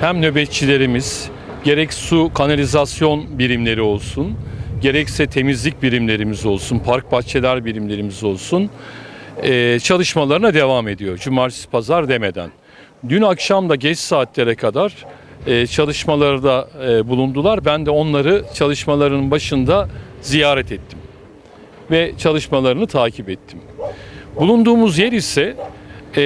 hem nöbetçilerimiz gerek su kanalizasyon birimleri olsun, gerekse temizlik birimlerimiz olsun, park bahçeler birimlerimiz olsun e, çalışmalarına devam ediyor. Cumartesi pazar demeden. Dün akşam da geç saatlere kadar e, çalışmalarda e, bulundular. Ben de onları çalışmalarının başında ziyaret ettim ve çalışmalarını takip ettim. Bulunduğumuz yer ise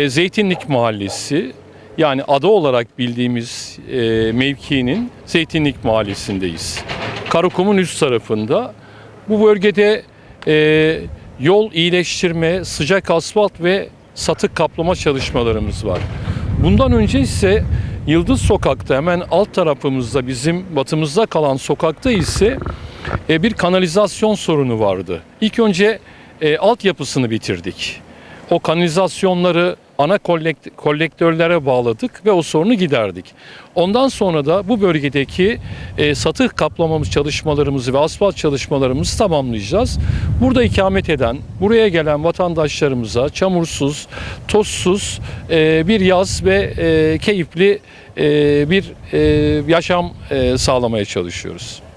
Zeytinlik Mahallesi yani adı olarak bildiğimiz e, mevkinin Zeytinlik Mahallesi'ndeyiz. Karakum'un üst tarafında. Bu bölgede e, yol iyileştirme, sıcak asfalt ve satık kaplama çalışmalarımız var. Bundan önce ise Yıldız Sokak'ta hemen alt tarafımızda bizim batımızda kalan sokakta ise e, bir kanalizasyon sorunu vardı. İlk önce e, altyapısını bitirdik. O kanalizasyonları ana kollekt- kolektörlere bağladık ve o sorunu giderdik. Ondan sonra da bu bölgedeki e, satık kaplamamız çalışmalarımızı ve asfalt çalışmalarımızı tamamlayacağız. Burada ikamet eden, buraya gelen vatandaşlarımıza çamursuz, tozsuz e, bir yaz ve e, keyifli e, bir e, yaşam e, sağlamaya çalışıyoruz.